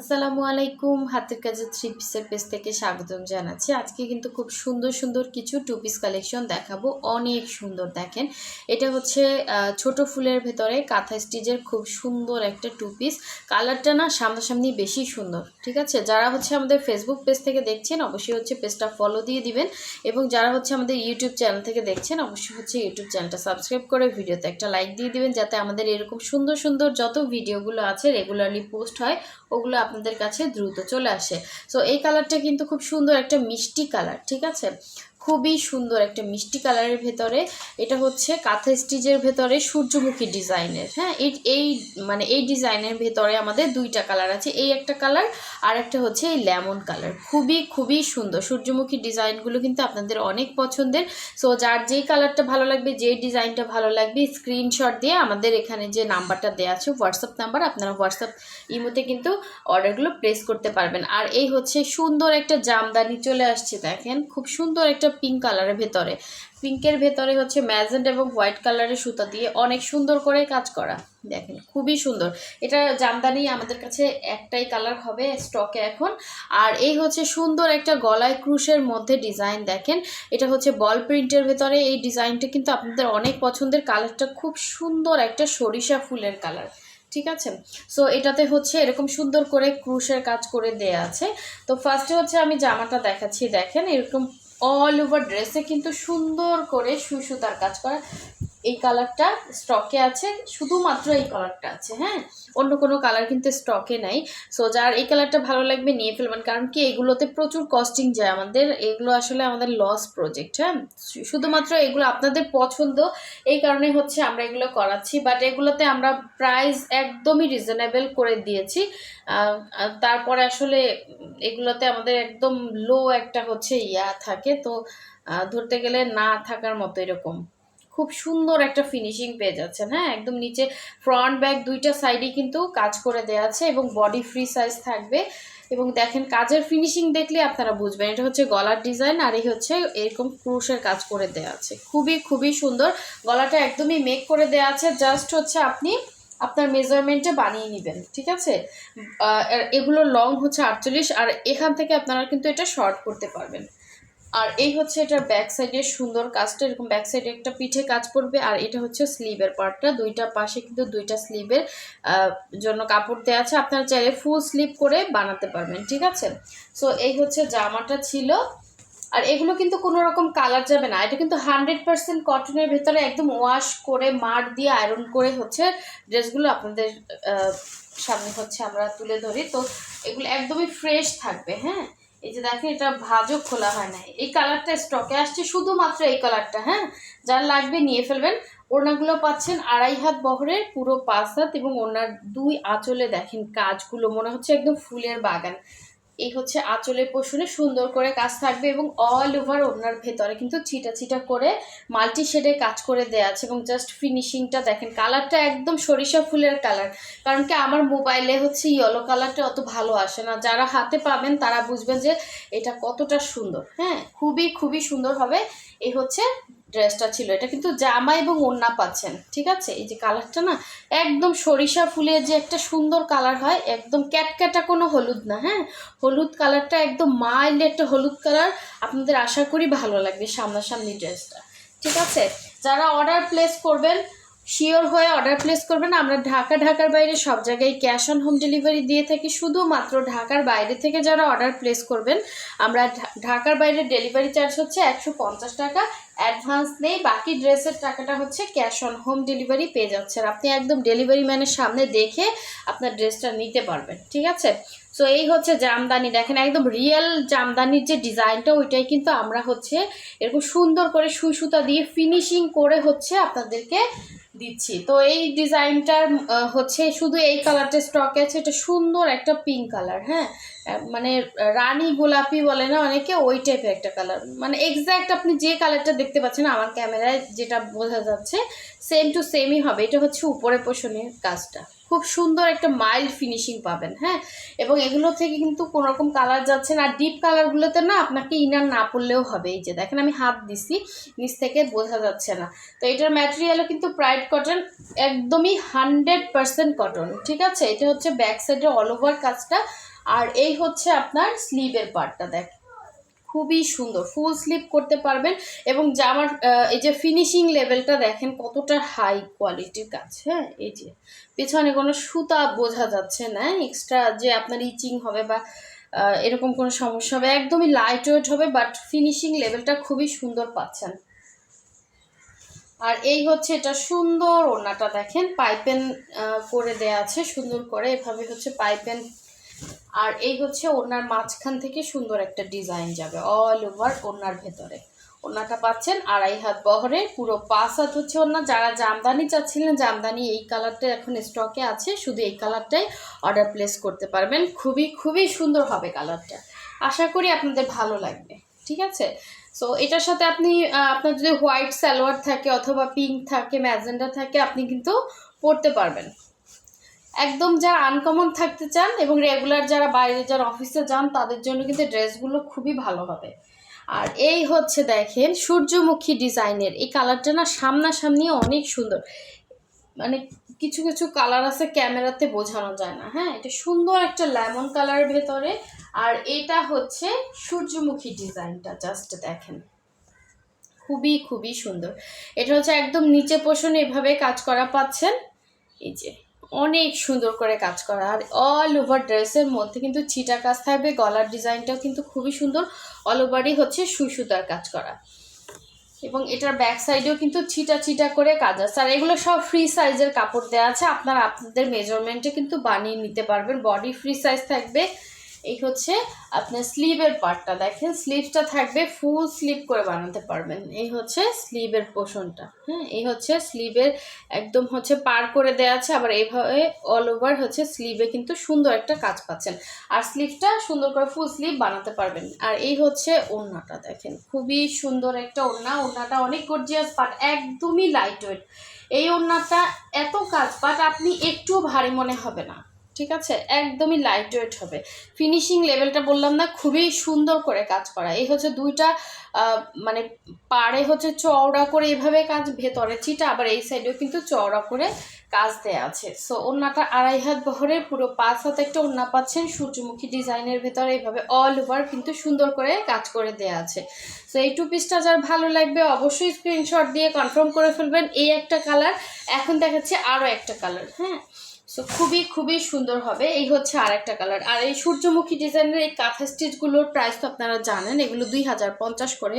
আসসালামু আলাইকুম, হাতের কাজে থ্রি পিসের পেজ থেকে স্বাগতম জানাচ্ছি। আজকে কিন্তু খুব সুন্দর সুন্দর কিছু টু পিস কালেকশন দেখাবো। অনেক সুন্দর, দেখেন। এটা হচ্ছে ছোট ফুলের ভেতরে কাঁথা স্টিচের খুব সুন্দর একটা টু পিস কালারটা না সামনাসামনি বেশি সুন্দর, ঠিক আছে? যারা হচ্ছে আমাদের ফেসবুক পেজ থেকে দেখছেন, অবশ্যই হচ্ছে পেজটা ফলো দিয়ে দিবেন। এবং যারা হচ্ছে আমাদের ইউটিউব চ্যানেল থেকে দেখছেন, অবশ্যই হচ্ছে ইউটিউব চ্যানেলটা সাবস্ক্রাইব করে ভিডিওতে একটা লাইক দিয়ে দিবেন, যাতে আমাদের এরকম সুন্দর সুন্দর যত ভিডিওগুলো আছে রেগুলারলি পোস্ট হয়, ওগুলো আপনাদের কাছে দ্রুত চলে আসে। সো এই কালারটা কিন্তু খুব সুন্দর একটা মিষ্টি কালার ঠিক আছে? খুবই সুন্দর একটা মিষ্টি কালারের ভেতরে। এটা হচ্ছে কাঁথা স্টিচের ভেতরে সূর্যমুখী ডিজাইনের। হ্যাঁ এই এই মানে এই ডিজাইনের ভেতরে আমাদের দুইটা কালার আছে। এই একটা কালার আর একটা হচ্ছে এই লেমন কালার। খুবই খুবই সুন্দর। সূর্যমুখী ডিজাইনগুলো কিন্তু আপনাদের অনেক পছন্দের। সো যার যেই কালারটা ভালো লাগবে, যেই ডিজাইনটা ভালো লাগবে, স্ক্রিনশট দিয়ে আমাদের এখানে যে নাম্বারটা দেওয়া আছে, হোয়াটসঅ্যাপ নাম্বার, আপনারা হোয়াটসঅ্যাপ ইমোতে কিন্তু অর্ডারগুলো প্লেস করতে পারবেন। আর এই হচ্ছে সুন্দর একটা জামদানি চলে আসছে, দেখেন। খুব সুন্দর একটা পিঙ্ক কালারের ভেতরে। পিঙ্কের ভেতরে হচ্ছে ম্যাজেন্ট এবং হোয়াইট কালারের সুতা দিয়ে অনেক সুন্দর করে কাজ করা। দেখেন, খুবই সুন্দর। এটা জামদানি আমাদের কাছে একটাই কালার হবে স্টকে এখন। আর এই হচ্ছে সুন্দর একটা গলায় ক্রুশের মধ্যে ডিজাইন দেখেন। এটা হচ্ছে বল প্রিন্টের ভেতরে। এই ডিজাইনটা কিন্তু আপনাদের অনেক পছন্দের। কালারটা খুব সুন্দর একটা সরিষা ফুলের কালার ঠিক আছে? সো এটাতে হচ্ছে এরকম সুন্দর করে ক্রুশের কাজ করে দেয়া আছে। তো ফার্স্টে হচ্ছে আমি জামাটা দেখাচ্ছি। দেখেন, এরকম অল ওভার ড্রেসে কিন্তু সুন্দর করে সুসুতার কাজ করা। এই কালারটা স্টকে আছে, শুধুমাত্র এই কালারটা আছে হ্যাঁ? অন্য কোনো কালার কিন্তু স্টকে নাই। সো যার এই কালারটা ভালো লাগবে নিয়ে ফেলবেন, কারণ কি এগুলোতে প্রচুর কস্টিং যায় আমাদের। এগুলো আসলে আমাদের লস প্রজেক্ট হ্যাঁ? শুধুমাত্র এগুলো আপনাদের পছন্দ, এই কারণে হচ্ছে আমরা এগুলো করাচ্ছি। বাট এগুলোতে আমরা প্রাইস একদমই রিজনেবল করে দিয়েছি। তারপরে আসলে এগুলোতে আমাদের একদম লো একটা হচ্ছে ইয়া থাকে। তো ধরতে গেলে না থাকার মতো এরকম। খুব সুন্দর একটা ফিনিশিং পেয়ে যাচ্ছেন। হ্যাঁ একদম নিচে ফ্রন্ট ব্যাক দুইটা সাইডে কিন্তু কাজ করে দেওয়া আছে এবং বডি ফ্রি সাইজ থাকবে। এবং দেখেন কাজের ফিনিশিং দেখলে আপনারা বুঝবেন, এটা হচ্ছে গলার ডিজাইন আর এই হচ্ছে এরকম ক্রুশের কাজ করে দেওয়া আছে। খুবই খুবই সুন্দর। গলাটা একদমই মেক করে দেওয়া আছে। জাস্ট হচ্ছে আপনি আপনার মেজারমেন্টে বানিয়ে নেবেন, ঠিক আছে? এগুলো লং হচ্ছে আটচল্লিশ আর এখান থেকে আপনারা কিন্তু এটা শর্ট করতে পারবেন। আর এই হচ্ছে এটার ব্যাক সাইডে সুন্দর কাজটা, এরকম ব্যাক সাইডে একটা পিঠে কাজ করবে আর এটা হচ্ছে স্লিভের পার্টটা দুইটা পাশে কিন্তু দুইটা স্লিভের জন্য কাপড় দেওয়া আছে। আপনারা চাইলে ফুল স্লিভ করে বানাতে পারবেন, ঠিক আছে? সো এই হচ্ছে জামাটা ছিল। আর এগুলো কিন্তু কোনো রকম কালার যাবে না। এটা কিন্তু হান্ড্রেড পার্সেন্ট কটনের ভেতরে একদম ওয়াশ করে, মার দিয়ে আয়রন করে হচ্ছে ড্রেসগুলো আপনাদের সামনে হচ্ছে আমরা তুলে ধরি। তো এগুলো একদমই ফ্রেশ থাকবে হ্যাঁ? এই যে দেখেন, এটা ভাজও খোলা হয় না এই কালারটা স্টকে আসছে, শুধুমাত্র এই কালারটা হ্যাঁ? যার লাগবে নিয়ে ফেলবেন। ওড়নাগুলো পাচ্ছেন আড়াই হাত বহরের, পুরো পাঁচ হাত এবং ওনার দুই আঁচলে দেখেন কাজগুলো, মনে হচ্ছে একদম ফুলের বাগান। এই হচ্ছে আঁচলের পোষণে সুন্দর করে কাজ থাকবে এবং অল ওভার ওনার ভেতরে কিন্তু ছিটা ছিটা করে মাল্টি শেডে কাজ করে দেওয়া আছে এবং জাস্ট ফিনিশিংটা দেখেন কালারটা একদম সরিষা ফুলের কালার কারণ কি আমার মোবাইলে হচ্ছে ইয়েলো কালারটা অত ভালো আসে না। যারা হাতে পাবেন তারা বুঝবেন যে এটা কতটা সুন্দর। হ্যাঁ খুবই খুবই সুন্দর হবে। এই হচ্ছে ড্রেসটা ছিল এটা, কিন্তু জামা এবং ওড়না পাচ্ছেন, ঠিক আছে? এই যে কালারটা না, একদম সরিষা ফুলের যে একটা সুন্দর কালার হয়, একদম ক্যাটক্যাটা কোনো হলুদ না হ্যাঁ? হলুদ কালারটা একদম মাইল্ড একটা হলুদ কালার, আপনাদের আশা করি ভালো লাগবে সামনাসামনি ড্রেসটা, ঠিক আছে? যারা অর্ডার প্লেস করবেন শিওর হয়ে অর্ডার প্লেস করবেন। আমরা ঢাকা, ঢাকার বাইরে সব জায়গায় ক্যাশ অন হোম ডেলিভারি দিয়ে থাকি। শুধুমাত্র ঢাকার বাইরে থেকে যারা অর্ডার প্লেস করবেন, আমরা ঢাকার বাইরে ডেলিভারি চার্জ হচ্ছে একশো পঞ্চাশ টাকা। অ্যাডভান্স নেই, বাকি ড্রেসের টাকাটা হচ্ছে ক্যাশ অন হোম ডেলিভারি পেয়ে যাচ্ছেন। আপনি একদম ডেলিভারি ম্যানের সামনে দেখে আপনার ড্রেসটা নিতে পারবেন, ঠিক আছে? সো এই হচ্ছে জামদানি। দেখেন একদম রিয়েল জামদানির যে ডিজাইনটা, ওইটাই কিন্তু আমরা হচ্ছে এরকম সুন্দর করে সুই সুতা দিয়ে ফিনিশিং করে হচ্ছে আপনাদেরকে দিচ্ছি। তো এই ডিজাইনটার হচ্ছে শুধু এই কালারটা স্টকে আছে, এটা সুন্দর একটা পিঙ্ক কালার হ্যাঁ? মানে রানী গোলাপি বলে না অনেকে, ওই টাইপের একটা কালার মানে এক্স্যাক্ট আপনি যে কালারটা দেখতে পাচ্ছেন, আমার ক্যামেরায় যেটা বোঝা যাচ্ছে সেম টু সেমই হবে। এটা হচ্ছে উপরে পোষণের কাজটা। খুব সুন্দর একটা মাইল্ড ফিনিশিং পাবেন হ্যাঁ? এবং এগুলো থেকে কিন্তু কোনো রকম কালার যাচ্ছে না। ডিপ কালারগুলোতে না আপনাকে ইনার না পড়লেও হবে। এই যে দেখেন আমি হাত দিছি, নিচ থেকে বোঝা যাচ্ছে না। তো এটার ম্যাটেরিয়ালও কিন্তু প্রাইড কটন একদমই হান্ড্রেড পার্সেন্ট কটন ঠিক আছে? এটা হচ্ছে ব্যাক সাইডে অল ওভার কাজটা। আর এই হচ্ছে আপনার স্লিভের পার্টটা দেখ খুবই সুন্দর ফুল স্লিপ করতে পারবেন এবং জামার এই যে ফিনিশিং লেভেলটা দেখেন কতটা হাই কোয়ালিটির কাজ হ্যাঁ এই যে, পেছনে কোনো সুতা বোঝা যাচ্ছে না এক্সট্রা যে আপনার ইচিং হবে বা এরকম কোনো সমস্যা হবে, একদমই লাইট ওয়েট হবে বাট ফিনিশিং লেভেলটা খুবই সুন্দর পাচ্ছেন। আর এই হচ্ছে এটা সুন্দর ওড়নাটা দেখেন পাইপেন করে দেয়া আছে, সুন্দর করে, এভাবে হচ্ছে পাইপেন আর এই হচ্ছে ওনার মাঝখান থেকে সুন্দর একটা ডিজাইন যাবে অল ওভার ওনার ভেতরে। ওনাটা পাচ্ছেন আড়াই হাত বহরে, পুরো পাঁচ হাত হচ্ছে ওনার যারা জামদানি চাচ্ছিলেন, জামদানি এই কালারটা এখন স্টকে আছে, শুধু এই কালারটাই অর্ডার প্লেস করতে পারবেন। খুবই খুবই সুন্দর হবে কালারটা। আশা করি আপনাদের ভালো লাগবে, ঠিক আছে? সো এটার সাথে আপনি আপনার যদি হোয়াইট সালোয়ার থাকে অথবা পিঙ্ক থাকে, ম্যাজেন্ডা থাকে, আপনি কিন্তু পরতে পারবেন। একদম যারা আনকমন থাকতে চান এবং রেগুলার যারা বাইরে যারা অফিসে যান, তাদের জন্য কিন্তু ড্রেসগুলো খুবই ভালো হবে। আর এই হচ্ছে দেখেন সূর্যমুখী ডিজাইনের। এই কালারটা না সামনাসামনি অনেক সুন্দর। মানে কিছু কিছু কালার আছে ক্যামেরাতে বোঝানো যায় না। হ্যাঁ এটা সুন্দর একটা লেমন কালারের ভেতরে। আর এটা হচ্ছে সূর্যমুখী ডিজাইনটা জাস্ট দেখেন। খুবই খুবই সুন্দর। এটা হচ্ছে একদম নিচে পোষণ এভাবে কাজ করা পাচ্ছেন। এই যে। অনেক সুন্দর করে কাজ করা। আর অল ওভার ড্রেসের মধ্যে কিন্তু ছিটা কাজ থাকবে, গলার ডিজাইনটাও কিন্তু খুবই সুন্দর। অল ওভারই হচ্ছে সুসুতার কাজ করা। এবং এটার ব্যাক সাইডেও কিন্তু ছিটা ছিটা করে কাজ আছে। আর এগুলো সব ফ্রি সাইজের কাপড় দেওয়া আছে। আপনারা আপনাদের মেজারমেন্টে কিন্তু বানিয়ে নিতে পারবেন। বডি ফ্রি সাইজ থাকবে। এই হচ্ছে আপনার স্লিভের পার্টটা। দেখেন, স্লিভটা থাকবে ফুল স্লিভ করে বানাতে পারবেন। এই হচ্ছে স্লিভের পোষণটা। হ্যাঁ এই হচ্ছে স্লিভের একদম হচ্ছে পার করে দেওয়া আছে। আবার এইভাবে অল ওভার হচ্ছে স্লিভে কিন্তু সুন্দর একটা কাজ পাচ্ছেন। আর স্লিভটা সুন্দর করে ফুল স্লিভ বানাতে পারবেন। আর এই হচ্ছে ওড়নাটা। দেখেন, খুবই সুন্দর একটা ওড়না। ওড়নাটা অনেক গর্জিয়াস বাট একদমই লাইট ওয়েট এই ওড়নাটা এত কাজ বাট আপনি একটুও ভারী মনে হবে না। ঠিক আছে? একদমই লাইট ওয়েট হবে। ফিনিশিং লেভেলটা বললাম না, খুবই সুন্দর করে কাজ করা। এই হচ্ছে দুইটা মানে পাড়ে হচ্ছে চওড়া করে এভাবে কাজ, ভেতরে চিটা আবার এই সাইডেও কিন্তু চওড়া করে কাজ দেয়া আছে। সো ওড়নাটা আড়াই হাত বহরে, পুরো পাঁচ হাত একটা ওড়না পাচ্ছেন। সূর্যমুখী ডিজাইনের ভেতরে এইভাবে অল ওভার কিন্তু সুন্দর করে কাজ করে দেয়া আছে। সো এই টু পিসটা যার ভালো লাগবে অবশ্যই স্ক্রিনশট দিয়ে কনফার্ম করে ফেলবেন। এই একটা কালার এখন দেখাচ্ছে আরও একটা কালার হ্যাঁ? সো খুবই খুবই সুন্দর হবে। এই হচ্ছে আর একটা কালার আর এই সূর্যমুখী ডিজাইনের এই কাঁথা স্টিচগুলোর প্রাইস তো আপনারা জানেন, এগুলো দুই হাজার পঞ্চাশ করে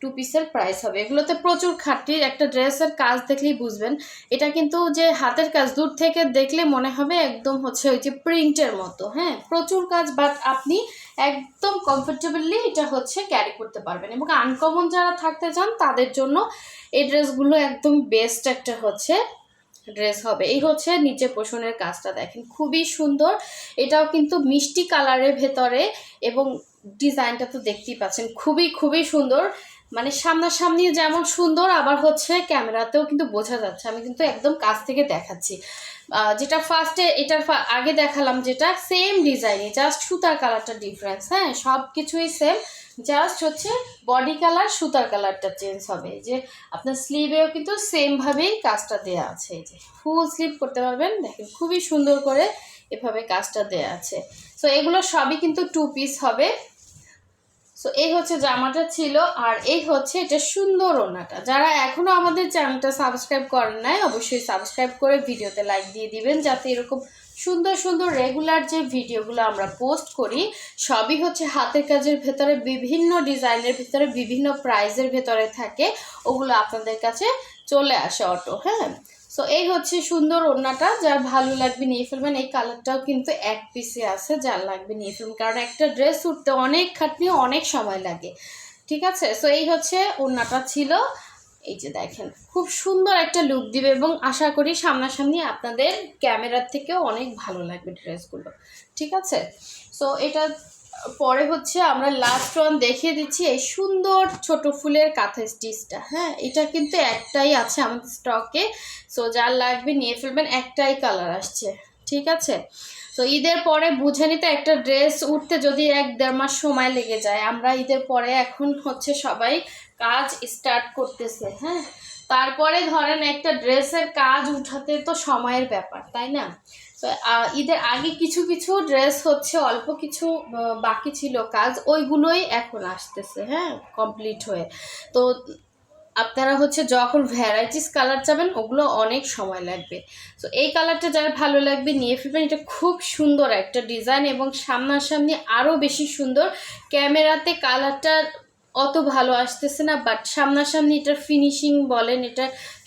টু পিসের প্রাইস হবে। এগুলোতে প্রচুর খাটনির একটা ড্রেসের কাজ দেখলেই বুঝবেন। এটা কিন্তু যে হাতের কাজ, দূর থেকে দেখলে মনে হবে একদম হচ্ছে ওই যে প্রিন্টের মতো হ্যাঁ? প্রচুর কাজ বাট আপনি একদম কমফোর্টেবলি এটা হচ্ছে ক্যারি করতে পারবেন। এবং আনকমন যারা থাকতে চান, তাদের জন্য এই ড্রেসগুলো একদম বেস্ট একটা হচ্ছে ড্রেস হবে। এই হচ্ছে নিচে পোষণের কাজটা, দেখেন। খুবই সুন্দর। এটাও কিন্তু মিষ্টি কালারের ভেতরে এবং ডিজাইনটা তো দেখতেই পাচ্ছেন। খুবই খুবই সুন্দর। মানে সামনাসামনি যেমন সুন্দর, আবার হচ্ছে ক্যামেরাতেও কিন্তু বোঝা যাচ্ছে। আমি কিন্তু একদম কাছ থেকে দেখাচ্ছি। যেটা ফার্স্টে এটার আগে দেখালাম যেটা সেম ডিজাইনই জাস্ট সুতার কালারটা ডিফারেন্স হ্যাঁ? সব কিছুই সেম জাস্ট হচ্ছে বডি কালার সুতার কালারটা চেঞ্জ হবে। যে আপনার স্লিভেও কিন্তু সেমভাবেই কাজটা দেয়া আছে। এই যে ফুল স্লিভ করতে পারবেন, দেখেন খুবই সুন্দর করে এভাবে কাজটা দেয়া আছে। সো এগুলো সবই কিন্তু টু পিস হবে। সো এই হচ্ছে জামাটা ছিল আর এই হচ্ছে এটা সুন্দর ওনাটা যারা এখনও আমাদের চ্যানেলটা সাবস্ক্রাইব করেন নাই, অবশ্যই সাবস্ক্রাইব করে ভিডিওতে লাইক দিয়ে দিবেন যাতে এরকম সুন্দর সুন্দর রেগুলার যে ভিডিওগুলো আমরা পোস্ট করি, সবই হচ্ছে হাতের কাজের ভেতরে বিভিন্ন ডিজাইনের ভেতরে বিভিন্ন প্রাইজের ভেতরে থাকে, ওগুলো আপনাদের কাছে চলে আসে অটো হ্যাঁ? সো এই হচ্ছে সুন্দর ওড়নাটা, যার ভালো লাগবে নিয়ে ফেলবেন। এই কালারটাও কিন্তু এক পিসে আছে, যার লাগবে নিয়ে ফেলবেন। কারণ একটা ড্রেস উঠতে অনেক খাটনি, অনেক সময় লাগে। ঠিক আছে? সো এই হচ্ছে ওড়নাটা ছিল। এই যে দেখেন, খুব সুন্দর একটা লুক দিবে এবং আশা করি সামনাসামনি আপনাদের ক্যামেরার থেকেও অনেক ভালো লাগবে ড্রেসগুলো ঠিক আছে? সো এটা পরে হচ্ছে আমরা লাস্ট ওয়ান দেখিয়ে দিচ্ছি এই সুন্দর ছোট ফুলের কাঁথা স্টিচটা হ্যাঁ এটা কিন্তু একটাই আছে আমাদের স্টকে সো যার লাগবে নিয়ে ফেলবেন, একটাই কালার আসছে। ঠিক আছে? তো ঈদের পরে বুঝে নিতে একটা ড্রেস উঠতে যদি এক দেড় মাস সময় লেগে যায়, আমরা ঈদের পরে এখন হচ্ছে সবাই কাজ স্টার্ট করতেছে হ্যাঁ? তারপরে ধরেন একটা ড্রেসের কাজ উঠাতে তো সময়ের ব্যাপার, তাই না? ঈদের আগে কিছু কিছু ড্রেস হচ্ছে, অল্প কিছু বাকি ছিল কাজ, ওইগুলোই এখন আসতেছে হ্যাঁ কমপ্লিট হয়ে। তো আপনারা হচ্ছে যখন ভ্যারাইটিস কালার চাবেন, ওগুলো অনেক সময় লাগবে। তো এই কালারটা যার ভালো লাগবে, নিয়ে ফেলবেন। এটা খুব সুন্দর একটা ডিজাইন এবং সামনাসামনি আরও বেশি সুন্দর। ক্যামেরাতে কালারটা অত ভালো আসতেছে না বাট সামনাসামনি এটার ফিনিশিং বলেন, এটা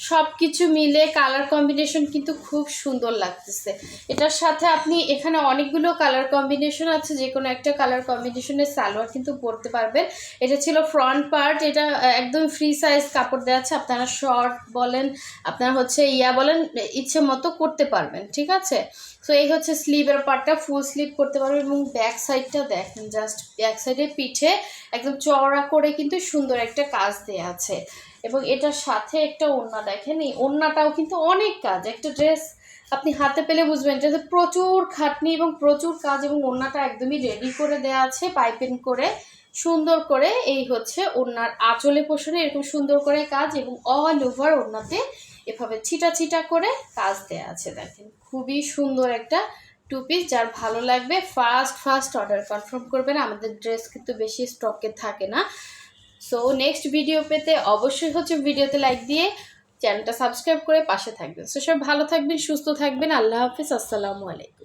সব কিছু মিলে কালার কম্বিনেশন কিন্তু খুব সুন্দর লাগতেছে। এটার সাথে আপনি এখানে অনেকগুলো কালার কম্বিনেশন আছে, যে কোনো একটা কালার কম্বিনেশনের সালোয়ার কিন্তু পরতে পারবেন। এটা ছিল ফ্রন্ট পার্ট এটা একদম ফ্রি সাইজ কাপড় দেওয়া আছে, আপনারা শর্ট বলেন, আপনারা হচ্ছে ইয়া বলেন, ইচ্ছে মতো করতে পারবেন, ঠিক আছে? তো এই হচ্ছে স্লিভের পার্টটা ফুল স্লিভ করতে পারবেন এবং ব্যাক সাইডটা দেখেন জাস্ট ব্যাক সাইডে পিঠে একদম চওড়া করে কিন্তু সুন্দর একটা কাজ দেওয়া আছে। এবং এটার সাথে একটা ওড়না দেখেন, এই ওড়নাটাও কিন্তু অনেক কাজ, একটা ড্রেস আপনি হাতে পেলে বুঝবেন যে প্রচুর খাটনি এবং প্রচুর কাজ এবং ওড়নাটা একদমই রেডি করে দেওয়া আছে পাইপিং করে, সুন্দর করে এই হচ্ছে ওড়নার আঁচলে পোষণে এরকম সুন্দর করে কাজ এবং অল ওভার ওড়নাতে এভাবে ছিটা ছিটা করে কাজ দেওয়া আছে, দেখেন। খুবই সুন্দর একটা টু পিস যার ভালো লাগবে। ফার্স্ট ফার্স্ট অর্ডার কনফার্ম করবেন। আমাদের ড্রেস কিন্তু বেশি স্টকে থাকে না। সো নেক্সট ভিডিও পেতে অবশ্যই হচ্ছে ভিডিওতে লাইক দিয়ে চ্যানেলটা সাবস্ক্রাইব করে পাশে থাকবেন। সো সব ভালো থাকবেন, সুস্থ থাকবেন। আল্লাহ হাফিজ। আসসালামু আলাইকুম।